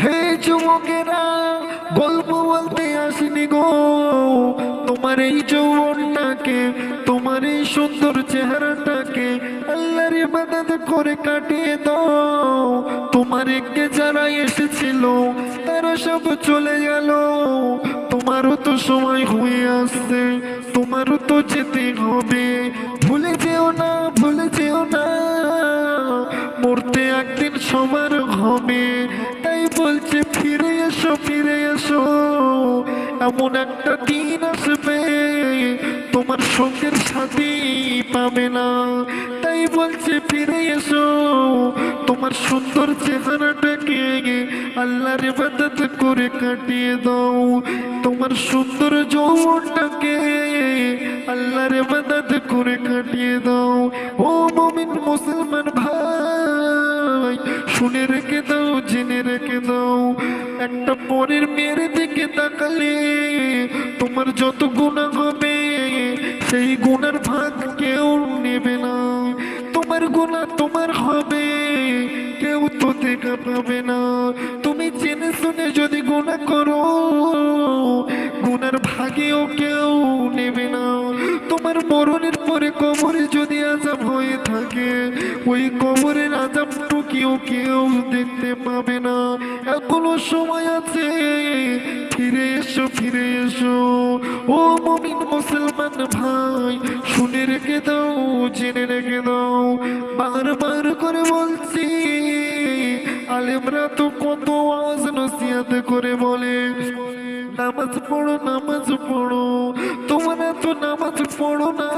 হে যুবকেরা, গল্প বলতে আসিনি গো। তোমার এই যৌবনটাকে, তোমার এই সুন্দর চেহারাটাকে আল্লাহর ইবাদত করে কাটিয়ে দাও। তোমার একে যারা এসেছিল, তারা সব চলে গেল। তোমারও তো সময় হয়ে আসছে, তোমারও তো যেতে হবে। ভুলে যেও না, ভুলে যেও না, মরতে একদিন সবার হবে। বলছে, ফিরে এসো ফিরে এসো। এমন একটা দিন আসবে, তোমার সঙ্গের সাথে পাবে না। তাই বলছে, ফিরে এসো, তোমার সুন্দর চেহারাটাকে আল্লাহর ইবাদত করে কাটিয়ে দাও। তোমার সুন্দর যৌবনটাকে আল্লাহর ইবাদত করে কাটিয়ে দাও। ও মমিন মুসলমান ভাই শুনে রেখে দাও, জেনে রেখে দাও। একটা পরের মেয়ের দিকে তাকালে তোমার যত গুণা হবে, সেই গুণার ভাগ কেউ নেবে না। তোমার গুণা তোমার হবে, কেউ তো দেখা পাবে না। তুমি জেনে শুনে যদি গুণা করো গুনার ভাগেও কেউ নেবে না। তোমার মরণের পরে কবরে যদি আজাব হয়ে থাকে, ওই কবরের আজাবটুকিও কেউ কেউ দেখতে পাবে না। এখনও সময় আছে। ফিরে এসো ফিরে এসো। ও মমিন মুসলমান ভাই, শুনে রেখে দাও, জেনে রেখে দাও। বারবার করে বলছি, আলেমরা তো কত আওয়াজ নসিয়াত করে বলে। নামাজ পড়ো নামাজ পড়ো। তোমরা তো নামাজ পড়ো না।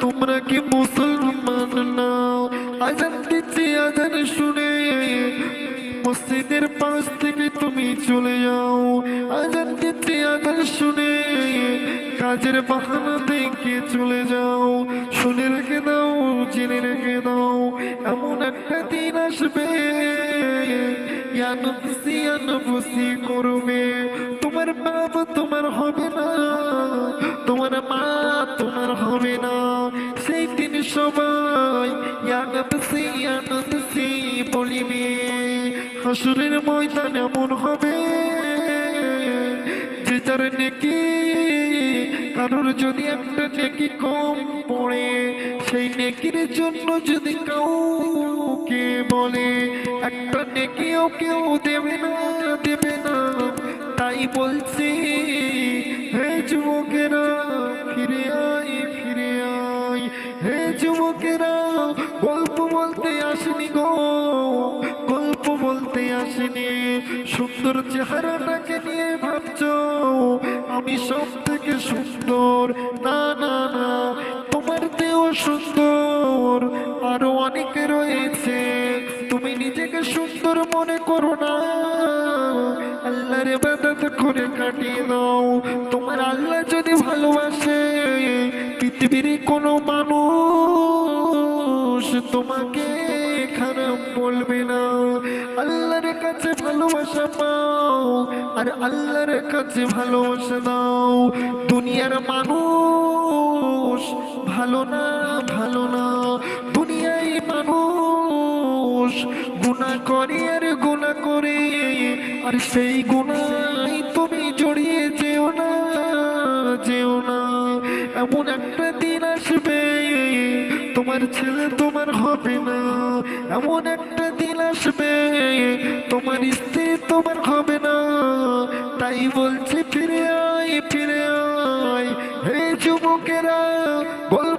তোমরা কি মুসলমান না? আজান দিচ্ছি আজান শুনে মসজিদের পাশ থেকে তুমি চলে যাও। আজান দিচ্ছি আজান শুনে কাজের বাহানা দেখে চলে যাও। শুনে রেখে দাও, জেনে রেখে দাও, এমন একটা দিন আসবে। ইয়ানফসি ইয়ানফসি করবে। তোমার বাবা তোমার হবে না, তোমার মা তোমার হবে না। সবাই ইয়ানফসি বলিবে। হাসুরের ময়দান এমন হবে যে যার নেকি, কারোর যদি একটা নেকি কম পড়ে, সেই নেকির জন্য যদি কাউকে বলে, একটা নেকিও কেউ দেবে না দেবে না। তাই বলছি, হে যুবকেরা, ফিরে হে যুবকেরা, গল্প বলতে আসেনি গো। গল্প বলতে আসেনি। সুন্দর চেহারাটাকে নিয়ে ভাবছ? আমি সব থেকে সুন্দর। না না না, তোমার দেহ সুন্দর। আরও অনেকে রয়েছে। তুমি নিজেকে সুন্দর মনে করো না। আল্লাহর ইবাদত করে কাটিয়ে দাও। তোমার আল্লাহ যদি ভালোবাসে, পৃথিবীর কোনো মানুষ তোমাকে খারাপ বলবে না। আল্লাহর কাছে ভালোবাসা পাও, আর আল্লাহর কাছে ভালোবাসা দাও। দুনিয়ার মানুষ ভালো না ভালো না। দুনিয়ায় মানুষ গুণা করে আর গুণা করে, আর সেই গুণাই তুমি জড়িয়ে যেও না যেও না। এমন একটা তোমার ছেলে তোমার হবে না। এমন একটা দিন আসবে, তোমার স্ত্রী তোমার হবে না। তাই বলছি, ফিরে আয় ফিরে আয়। হে যুবকেরা, বল